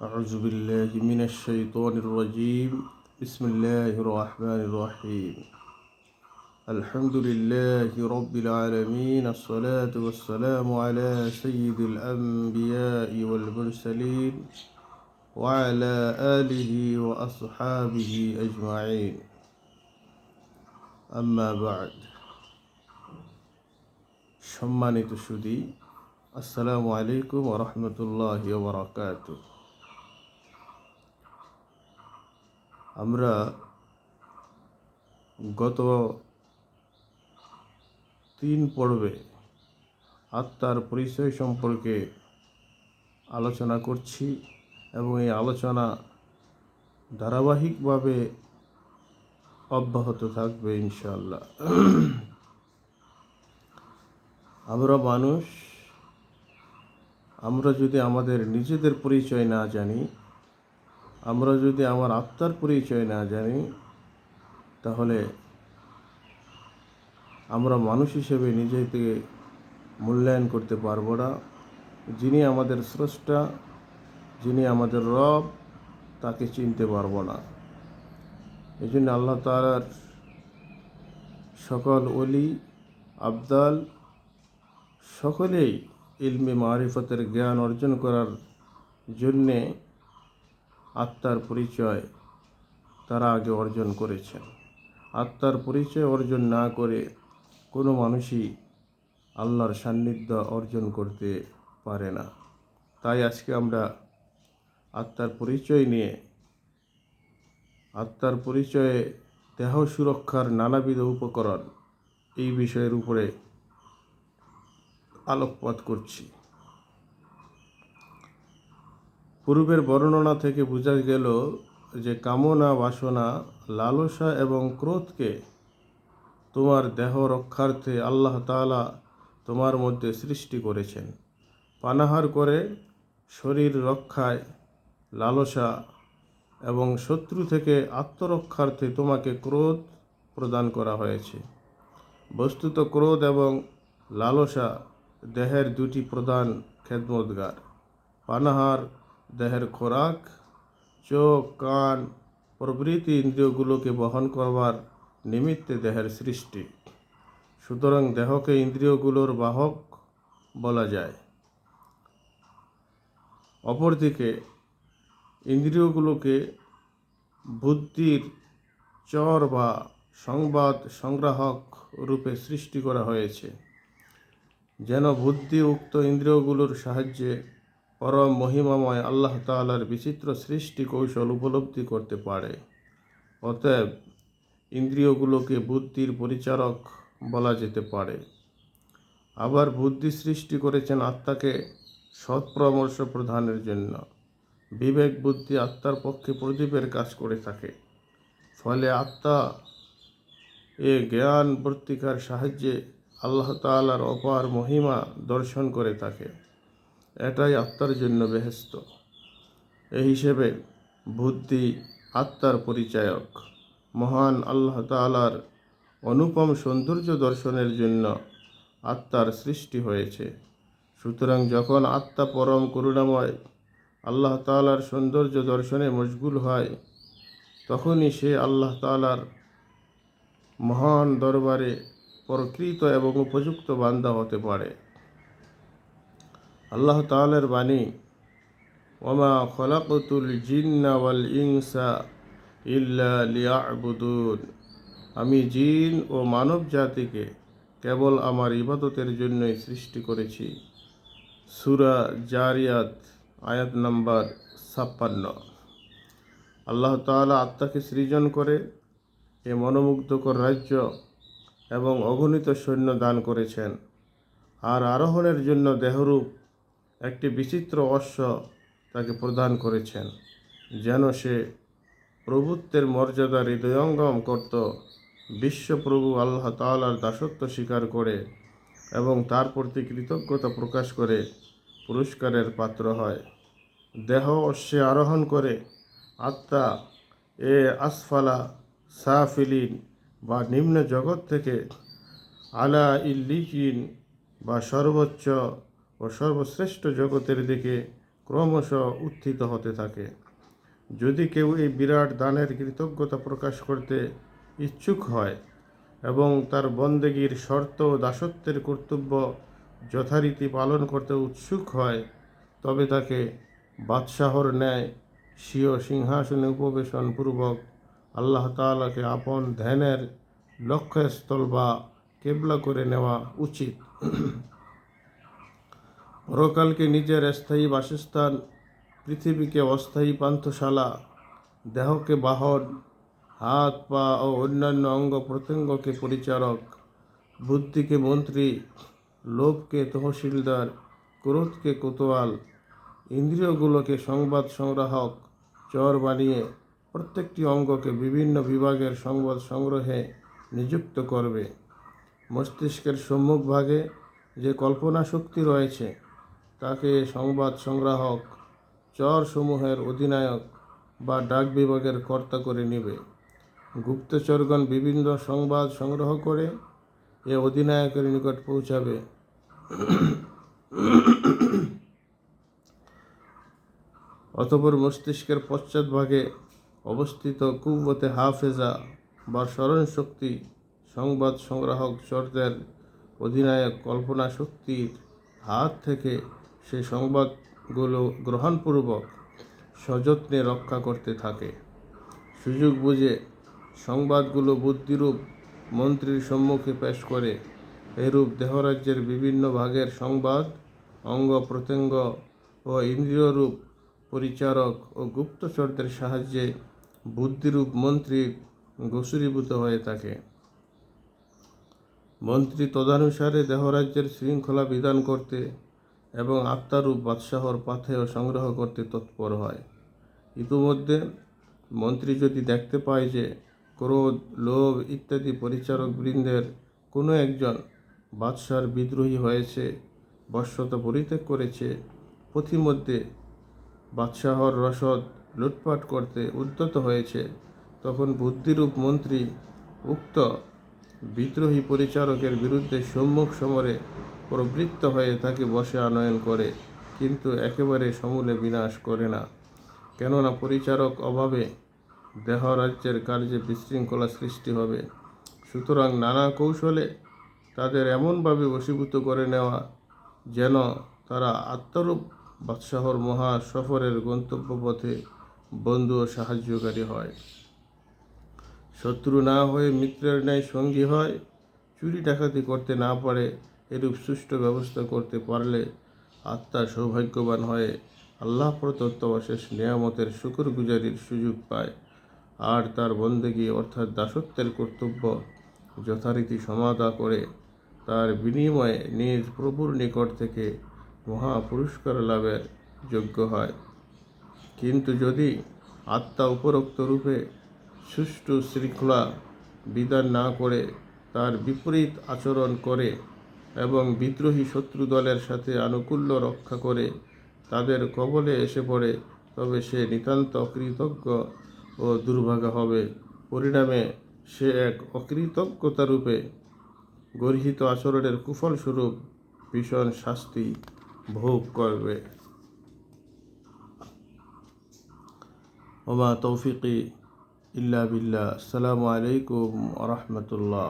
أعوذ بالله من الشيطان الرجيم بسم الله الرحمن الرحيم الحمد لله رب العالمين الصلاة والسلام على سيد الأنبياء والمرسلين وعلى آله وأصحابه أجمعين أما بعد সম্মানিত সুদী আসসালামু আলাইকুম ওরহমতুল্লাহ বরকাত আমরা গত তিন পর্বে আত্মার পরিচয় সম্পর্কে আলোচনা করছি এবং এই আলোচনা ধারাবাহিকভাবে অব্যাহত থাকবে ইনশাল্লাহ আমরা মানুষ, আমরা যদি আমাদের নিজেদের পরিচয় না জানি আমরা যদি আমার আত্মার পরিচয় না জানি, তাহলে আমরা মানুষ হিসেবে নিজেকে মূল্যায়ন করতে পারব না। যিনি আমাদের স্রষ্টা, যিনি আমাদের রব, তাকে চিনতে পারব না। এই জন্য আল্লাহ তালার সকল অলি আবদাল, সকলেই ইলমে মারিফতের জ্ঞান অর্জন করার জন্যে আত্মার পরিচয় তারা আগে অর্জন করেছেন। আত্মার পরিচয় অর্জন না করে কোনো মানুষই আল্লাহর সান্নিধ্য অর্জন করতে পারে না। তাই আজকে আমরা আত্মার পরিচয় নিয়ে, আত্মার পরিচয়ে দেহ সুরক্ষার নানাবিধ উপকরণ এই বিষয়ের উপরে আলোকপাত করছি। পূর্বের বর্ণনা থেকে বোঝা গেল যে কামনা, বাসনা, লালসা এবং ক্রোধকে তোমার দেহ রক্ষার্থে আল্লাহ তাআলা তোমার মধ্যে সৃষ্টি করেছেন। পানাহার করে শরীর রক্ষায় লালসা এবং শত্রু থেকে আত্মরক্ষার্থে তোমাকে ক্রোধ প্রদান করা হয়েছে। বস্তুত ক্রোধ এবং লালসা দেহের দুটি প্রধান খেদমতগার। পানাহার দেহের খোরাক, চোখ, কান, প্রভৃতি ইন্দ্রিয়গুলোকে বহন করবার নিমিত্তে দেহের সৃষ্টি। সুতরাং দেহকে ইন্দ্রিয়গুলোর বাহক বলা যায়। অপরদিকে, ইন্দ্রিয়গুলোকে বুদ্ধির চর বা সংবাদ সংগ্রাহক রূপে সৃষ্টি করা হয়েছে, যেন বুদ্ধি উক্ত ইন্দ্রিয়গুলোর সাহায্যে পরম মহিমাময় আল্লাহ তাআলার বিচিত্র সৃষ্টি কৌশল উপলব্ধি করতে পারে। অতএব ইন্দ্রিয়গুলোকে বুদ্ধির পরিচারক বলা যেতে পারে। আবার বুদ্ধি সৃষ্টি করেছেন আত্মাকে সৎ পরামর্শ প্রদানের জন্য। বিবেক, বুদ্ধি আত্মার পক্ষে প্রদীপের কাজ করে থাকে। ফলে আত্মা এ জ্ঞান বর্তিকার সাহায্যে আল্লাহ তাআলার অপার মহিমা দর্শন করে থাকে। এটাই আত্মার জন্য বেহেস্ত। এই হিসেবে বুদ্ধি আত্মার পরিচায়ক। মহান আল্লাহ তাআলার অনুপম সৌন্দর্য দর্শনের জন্য আত্মার সৃষ্টি হয়েছে। সুতরাং যখন আত্মা পরম করুণাময় আল্লাহ তাআলার সৌন্দর্য দর্শনে মশগুল হয়, তখনই সে আল্লাহ তাআলার মহান দরবারে প্রকৃত এবং উপযুক্ত বান্দা হতে পারে। আল্লাহ তাআলার বাণী, ওমা খলাকতুল জিন্না ওয়াল ইনসা ইল্লা লিয়াবুদুন। আমি জিন ও মানব জাতিকে কেবল আমার ইবাদতের জন্যই সৃষ্টি করেছি। সুরা জারিয়াত, আয়াত নম্বর ছাপ্পান্ন। আল্লাহ তাআলা আত্মাকে সৃজন করে এ মনোমুগ্ধকর রাজ্য এবং অগণিত সৈন্য দান করেছেন। আর আরোহণের জন্য দেহরূপ একটি বিচিত্র অশ্ব তাকে প্রদান করেছেন, যেন সে প্রভুত্বের মর্যাদা হৃদয়ঙ্গম করত, বিশ্বপ্রভু আল্লাহ তাআলার দাসত্ব স্বীকার করে এবং তার প্রতি কৃতজ্ঞতা প্রকাশ করে পুরস্কারের পাত্র হয়। দেহ অশ্বে আরোহণ করে আত্মা এ আসফালা সাফিলিন বা নিম্ন জগৎ থেকে আলা ইল্লিকিন বা সর্বোচ্চ ও সর্বশ্রেষ্ঠ জগতের দিকে ক্রমশ উত্থিত হতে থাকে। যদি কেউ এই বিরাট দানের কৃতজ্ঞতা প্রকাশ করতে ইচ্ছুক হয় এবং তার বন্দেগীর শর্ত ও দাসত্বের কর্তব্য যথারীতি পালন করতে উৎসুক হয়, তবে তাকে বাদশাহর ন্যায় স্বীয় সিংহাসনে উপবেশন পূর্বক আল্লাহ তাআলাকে আপন ধ্যানের লক্ষ্যস্থল বা কেবলা করে নেওয়া উচিত। পরকালকে নিজের স্থায়ী বাসস্থান, পৃথিবীকে অস্থায়ী পান্থশালা, দেহকে বাহন, হাত, পা ও অন্যান্য অঙ্গ প্রত্যঙ্গকে পরিচারক, বুদ্ধিকে মন্ত্রী, লোভকে তহসিলদার, ক্রোধকে কোতোয়াল, ইন্দ্রিয়গুলোকে সংবাদ সংগ্রাহক, চর বানিয়ে প্রত্যেকটি অঙ্গকে বিভিন্ন বিভাগের সংবাদ সংগ্রহে নিযুক্ত করবে। মস্তিষ্কের সম্মুখভাগে যে কল্পনা শক্তি রয়েছে তাকে সংবাদ সংগ্রাহক, চরসমূহের অধিনায়ক বা ডাক বিভাগের কর্তা করে নেবে। গুপ্তচরগণ বিভিন্ন সংবাদ সংগ্রহ করে এ অধিনায়কের নিকট পৌঁছাবে। অতপর মস্তিষ্কের পশ্চাৎভাগে অবস্থিত কুব্বতে হাফেজা বা স্মরণ শক্তি সংবাদ সংগ্রাহক চরদের অধিনায়ক কল্পনা শক্তির হাত থেকে সে সংবাদগুলো গ্রহণপূর্বক সযত্নে রক্ষা করতে থাকে। সুযোগ বুঝে সংবাদগুলো বুদ্ধিরূপ মন্ত্রীর সম্মুখে পেশ করে। এরূপ দেহরাজ্যের বিভিন্ন ভাগের সংবাদ, অঙ্গ প্রত্যঙ্গ ও ইন্দ্রিয়রূপ পরিচারক ও গুপ্তচরদের সাহায্যে বুদ্ধিরূপ মন্ত্রী গোসরীভূত হয়ে থাকে। মন্ত্রী তদানুসারে দেহরাজ্যের শৃঙ্খলা বিধান করতে এবং আত্মারূপ বাদশাহর পাথেয় সংগ্রহ করতে তৎপর হয়। ইতিমধ্যে মন্ত্রী যদি দেখতে পায় যে ক্রোধ, লোভ ইত্যাদি পরিচারক বৃন্দের কোনো একজন বাদশার বিদ্রোহী হয়েছে বশ্যতা পরিত্যাগ করেছে, পথিমধ্যে বাদশাহর রসদ লুটপাট করতে উদ্যত হয়েছে, তখন বুদ্ধিরূপ মন্ত্রী উক্ত বিদ্রোহী পরিচারকের বিরুদ্ধে সম্মুখ সমরে প্রবৃত্ত হয়ে তাকে বসে আনয়ন করে, কিন্তু একেবারে সমূলে বিনাশ করে না। কেননা পরিচারক অভাবে দেহ রাজ্যের কার্যে বিশৃঙ্খলা সৃষ্টি হবে। সুতরাং নানা কৌশলে তাদের এমনভাবে বশীভূত করে নেওয়া যেন তারা আত্মরূপ বাদশাহর মহা সফরের গন্তব্য পথে বন্ধু ও সাহায্যকারী হয়। শত্রু না হয়ে মিত্রের ন্যায় সঙ্গী হয়, চুরি ডাকাতি করতে না পারে এরূপ সুষ্ঠু ব্যবস্থা করতে পারলে আত্মা সৌভাগ্যবান হয়ে। আল্লাহ প্রদত্ত অশেষ নিয়ামতের শুকর গুজারির সুযোগ পায়। আর তার বন্দেগী অর্থাৎ দাসত্বের কর্তব্য যথারীতি সমাধা করে তার বিনিময়ে নিজ প্রভুর নিকট থেকে মহা পুরস্কার লাভের যোগ্য হয়। কিন্তু যদি আত্মা উপরোক্ত রূপে সুষ্ঠু শৃঙ্খলা বিধান না করে তার বিপরীত আচরণ করে এবং বিদ্রোহী শত্রু দলের সাথে আনুকূল্য রক্ষা করে তাদের কবলে এসে পড়ে, তবে সে নিতান্ত অকৃতজ্ঞ ও দুর্ভাগা হবে। পরিণামে সে এক অকৃতজ্ঞতা রূপে গর্হিত আচরণের কুফলস্বরূপ ভীষণ শাস্তি ভোগ করবে। ওমা তৌফিকি ইল্লা বিল্লাহ। আসসালামু আলাইকুম রহমতুল্লাহ।